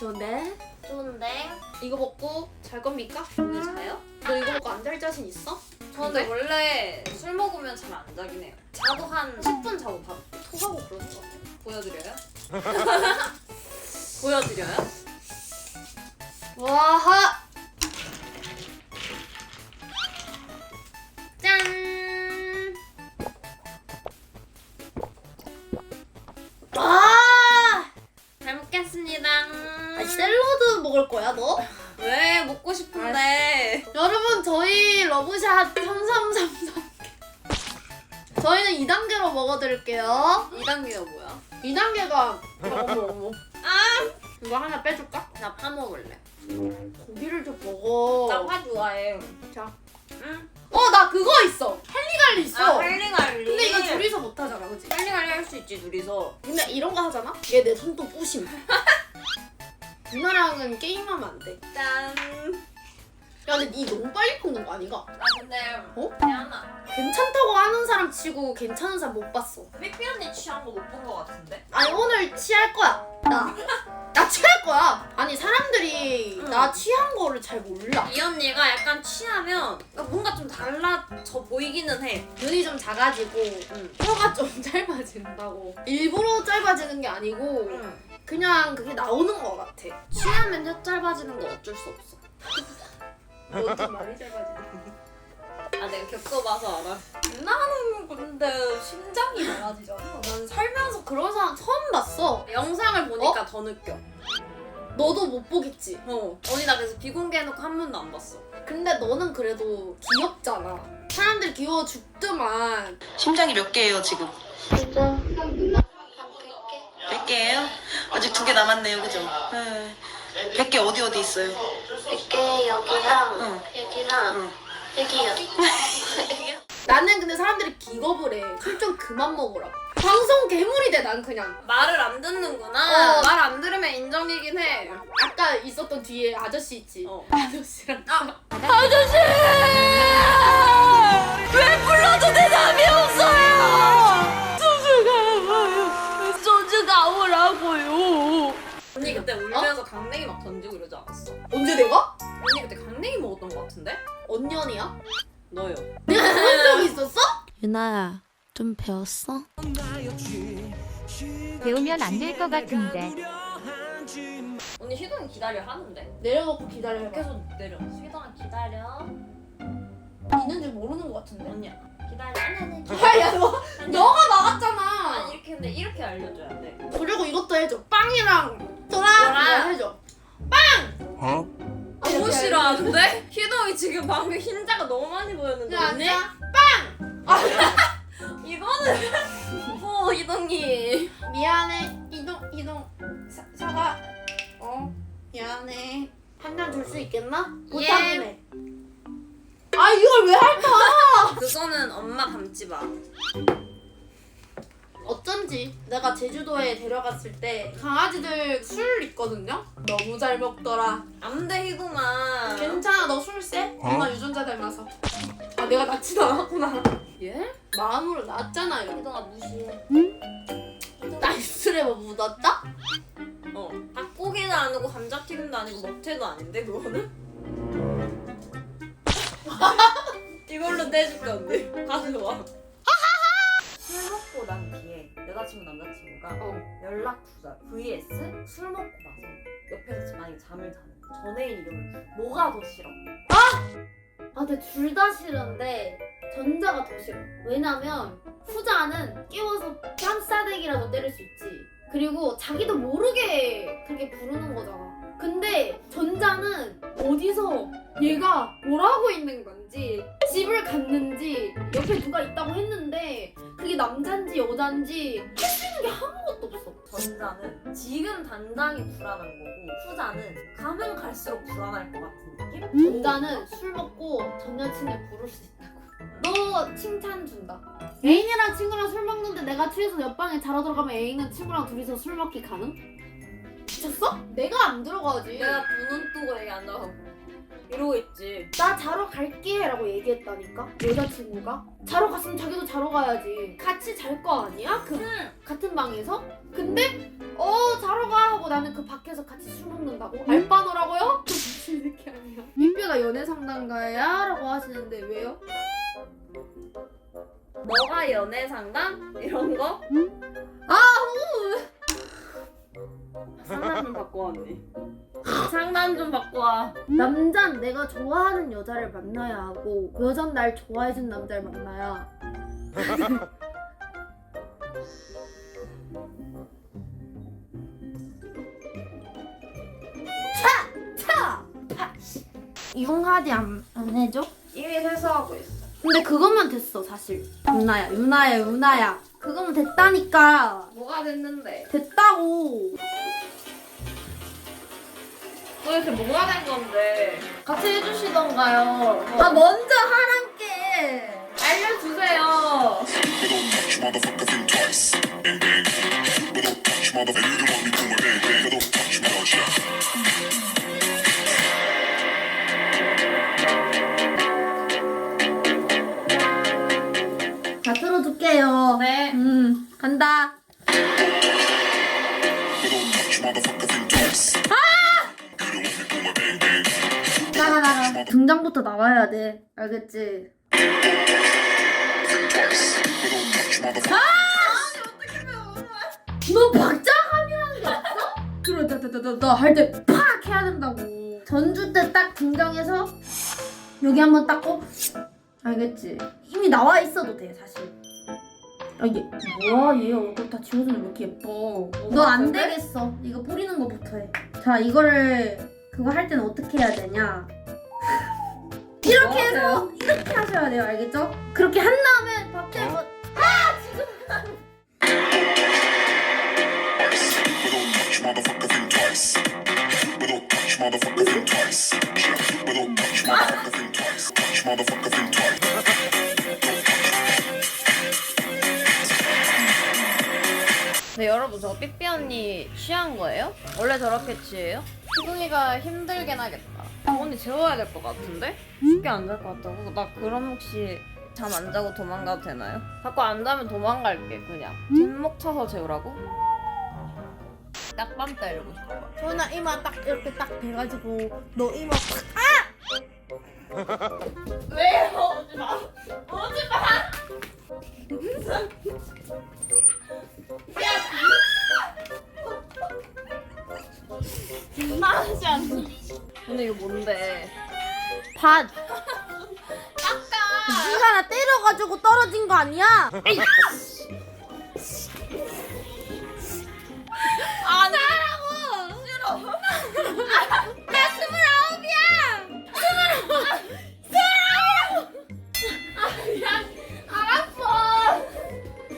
좋은데? 좋은데? 이거 먹고 잘 겁니까? 오늘 자요? 너 이거 먹고 안 잘 자신 있어? 저는 근데 원래 술 먹으면 잘 안 자긴 해요. 자도 한 10분 자고 바로 토하고 그러는 것 같아요. 보여드려요? 보여드려요? 와하! 샷 3333. 저희는 2단계로 먹어드릴게요. 2단계가 뭐야? 2단계가 어머 어머 아! 이거 하나 빼줄까? 나 파 먹을래. 고기를 좀 먹어 나파 좋아해. 자. 응? 어 나 그거 있어 할리갈리 있어 아, 할리갈리. 근데 이거 둘이서 못 하잖아 그치? 할리갈리 할 수 있지, 둘이서. 근데 이런 거 하잖아? 얘 내손또 부심 누나랑은 게임하면 안 돼 짠. 야 근데 니 너무 빨리 먹는 거 아닌가? 아, 근데. 어? 미안하. 괜찮다고 하는 사람 치고 괜찮은 사람 못 봤어 삐삐 언니 취한 거 못 본 거 같은데? 아니 오늘 취할 거야 나. 나 취할 거야 아니 사람들이 응. 나 취한 거를 잘 몰라 이 언니가 약간 취하면 뭔가 좀 달라져 보이기는 해. 눈이 좀 작아지고 응. 혀가 좀 짧아진다고 일부러 짧아지는 게 아니고 응. 그냥 그게 나오는 것 같아 취하면 혀 짧아지는 거 어쩔 수 없어. 너좀 많이 짧아지네 아 내가 겪어봐서 알아. 나는 근데 심장이 많아지잖아. 난 살면서 그런 사람 처음 봤어 영상을 보니까 더 느껴. 너도 못 보겠지 어. 언니 나 그래서 비공개해놓고 한 번도 안 봤어. 근데 너는 그래도 귀엽잖아 사람들 귀여워 죽더만 심장이 몇 개예요 지금? 100개예요? 아직 두 개 남았네요 그죠? 네. 100개 어디 어디 있어요? 이렇게 여기랑 응. 여기랑 응. 여기요. 나는 근데 사람들이 기겁을 해 술 좀 그만 먹으라고 방송 괴물이 돼 난 그냥 말을 안 듣는구나. 어. 말 안 들으면 인정이긴 해. 아까 있었던 뒤에 아저씨 있지 어. 아저씨랑 아. 아저씨 언제 내가? 언니 그때 강냉이 먹었던 거 같은데? 언년이야? 너요. 내가 그런 적이 있었어? 유나야, 좀 배웠어? 배우면 안 될 것 같은데. 언니 희동이 기다려 하는데. 내려놓고 기다려봐 계속 내려. 희동아 기다려. 있는지 모르는 것 같은데 언니야 기다려. 아니 아니. 기다려. 야야 너 너가 나갔잖아 아니 이렇게 근데 이렇게 알려줘야 돼. 그리고 이것도 해줘 빵이랑 도라 도라. 이거 해줘 빵! 너무 이렇게 싫어하는데? 희동이 지금 방금 흰자가 너무 많이 보였는데 야 언니? 앉아 이거는 뭐 희동이 미안해 이동 이동 사, 사과 어 미안해 한 잔 줄 수 있겠나? 부탁이네 예. 아 이걸 왜 할까 그거는 엄마 감지 마. 어쩐지 내가 제주도에 데려갔을 때 강아지들 술 있거든요 너무 잘 먹더라 안돼 희동아. 괜찮아 너술 쎄? 엄마 유전자 닮아서 아 내가 낳지도 않았구나 예? 마음으로 낳았잖아요 희동아 무시해. 나이스레 뭐 묻었다? 어. 닭고기도 아니고 감자튀김도 아니고 먹태도 아닌데 그거는? 이걸로 떼줄게 언니. 가져와. 술 먹고 난 여자친구 남자친구가 어. 연락 두달 vs 술 먹고 나서 옆에서 만약에 잠을 자는 거. 전애인 이름을 뭐가 더 싫어? 아, 근데 둘 다 싫은데 전자가 더 싫어. 왜냐면 후자는 깨워서 뺨싸대기라도 때릴 수 있지. 그리고 자기도 모르게 그렇게 부르는 거잖아. 근데 전자는 어디서 얘가 뭘 하고 있는 건지 집을 갔는지 옆에 누가 있다고 했는데 그게 남잔지 여잔지 할 수 있는 게 아무것도 없어. 전자는 지금 당장이 불안한 거고 후자는 가면 갈수록 불안할 것 같은 느낌? 전자는 술 먹고 전 여친을 부를 수 있다고. 너 칭찬 준다. 애인이랑 친구랑 술 먹는데 내가 취해서 옆방에 자러 들어가면 애인은 친구랑 둘이서 술 먹기 가능? 미쳤어? 내가 안 들어가지 내가 두눈 뜨고 여기 앉아서 이러고 있지. 나 자러 갈게 라고 얘기했다니까 여자친구가 자러 갔으면 자기도 자러 가야지 같이 잘 거 아니야? 그 같은 방에서? 근데 어 자, 자러 가 하고 나는 그 밖에서 같이 술 먹는다고? 알바노라고요? 무슨 이렇게 아니야 민규가 연애 상담가야? 라고 하시는데 왜요? 너가 연애 상담 이런 거? 아 상담 좀 받고 와 언니. 상담 좀 받고 와. 남잔 내가 좋아하는 여자를 만나야 하고 여잔 날 좋아해준 남자를 만나야 차! 차! 이용하지 안, 안 해줘? 이미 세수하고 있어. 근데 그것만 됐어 사실 유나야 유나야 유나야 그거면 됐다니까 뭐가 됐는데? 됐다고 도대체 뭐가 된 건데? 같이 해주시던가요 아 먼저 하란께 알려주세요. 나가 나가 등장부터 나와야 돼. 알겠지? motherfucker. 너 박자감이라는 게 없어? 그래 나나나할 때 팍 해야 된다고. 전주 때 딱 등장해서 여기 한번 닦고? 알겠지? 이미 나와 있어도 돼 사실. 아 얘 뭐야? 얘 얼굴 다 지워주는 왜 이렇게 예뻐. 너 안 되겠어. 이거 뿌리는 거부터 해자 이거를 그거 할 때는 어떻게 해야 되냐 이렇게 해서 이렇게 하셔야 돼요 알겠죠? 그렇게 한 다음에 밖에 뭐 think twice. 네 여러분 저 삐삐 언니 취한 거예요? 원래 저렇게 취해요? 수둥이가 힘들긴 하겠다. 아, 언니 재워야 될 것 같은데? 쉽게 안 잘 것 같다고? 나 그럼 혹시 잠 안 자고 도망가도 되나요? 자꾸 안 자면 도망갈게 그냥. 뒷목 차서 재우라고? 딱밤 때리고 싶어. 소연아 이마 딱 이렇게 딱 돼가지고 너 이마 왜요? 오지 마. 오지 마. 하지 않아. 근데 이거 뭔데? 밭 누가 나 때려가지고 떨어진 거 아니야? 안 하라고. 싫어. 나 스물아홉이야.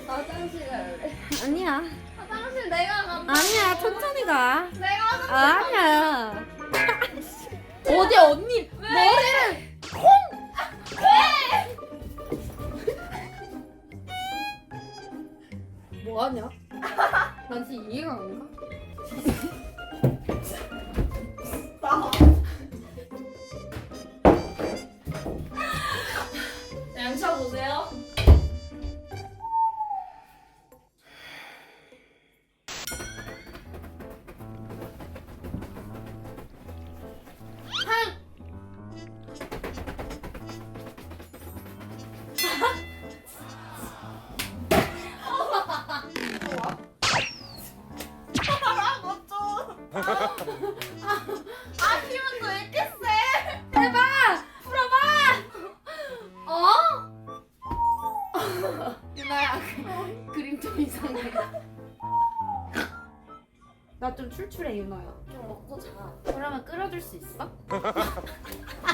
화장실 갈래. 아니야 화장실 내가 가. 아니야 천천히 가 내가 화장실 아니야 어디 언니 출출해 유나야. 좀 먹고 자. 그러면 끓여줄 수 있어?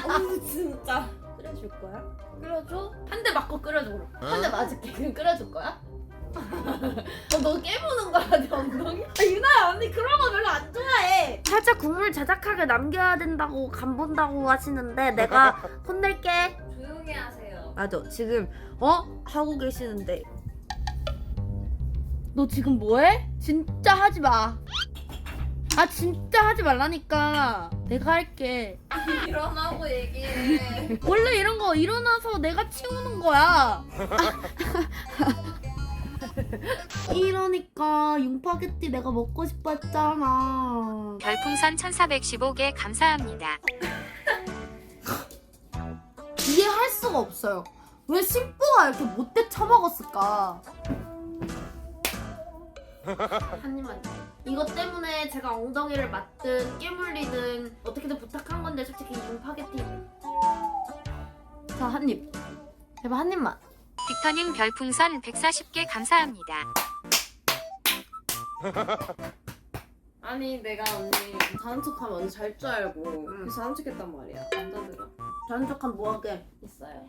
어우 진짜. 끓여줄 거야? 끓여줘? 한 대 맞고 끓여줘 그럼. 한 대 맞을게. 그럼 끓여줄 거야? 어, 너 깨보는 거야 내 엉덩이? 아, 유나야 언니 그런 거 별로 안 좋아해. 살짝 국물 자작하게 남겨야 된다고 간 본다고 하시는데 내가 혼낼게 조용히 하세요. 맞아 지금 어 하고 계시는데 너 지금 뭐해? 진짜 하지 마. 아 진짜 하지 말라니까. 내가 할게. 일어나고 얘기해. 원래 이런 거 일어나서 내가 치우는 거야. 이러니까 융파게티 내가 먹고 싶어 했잖아. 별풍선 1415개 감사합니다. 이해할 수가 없어요. 왜 신부가 이렇게 못돼 처먹었을까? 한 입만. 이것 때문에 제가 엉덩이를 맞든 깨물리든 어떻게든 부탁한 건데 솔직히 융파게티. 자, 한 입. 제발 한 입만. 빅터님 별풍선 140개 감사합니다. 아니 내가 언니 자는 척하면 언니 잘 줄 알고 그래서 자는 척했단 말이야 남자들은 자는 척한 뭐하게. 있어요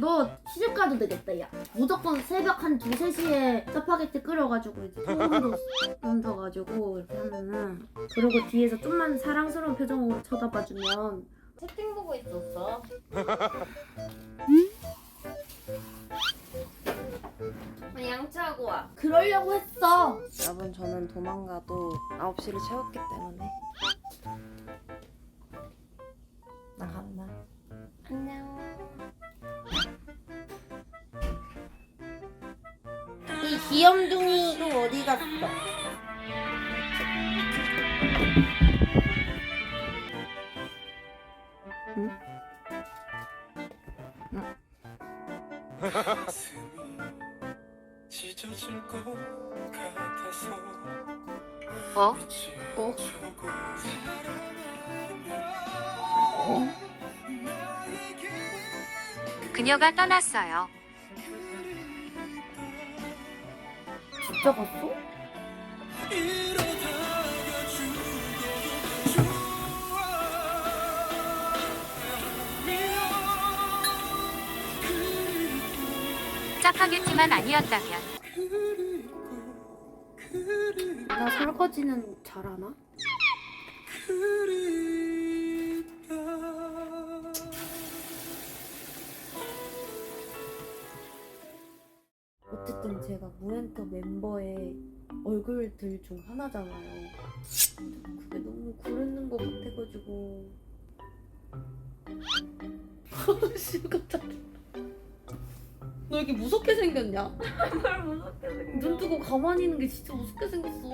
너 시집 가도 되겠다, 야. 무조건 새벽 한 2, 3시에 짜파게티 끓여가지고 이제 소금도 얹어가지고 이렇게 하면은 그리고 뒤에서 좀만 사랑스러운 표정으로 쳐다봐주면 채팅 보고 있었어 아니 양치하고 와 그러려고 했어. 여러분 저는 도망가도 9시를 채웠기 때문에 귀염둥이 또 어디 갔어? 어? 그녀가 떠났어요. 진짜 갔어? 짜파게티만 아니었다면 나 설거지는 잘하나? 무엔터 멤버의 얼굴들 중 하나잖아요. 그게 너무 구르는 것 같아가지고. 씨, 깜짝이야. 너 이렇게 무섭게 생겼냐? 눈 뜨고 가만히 있는 게 진짜 무섭게 생겼어.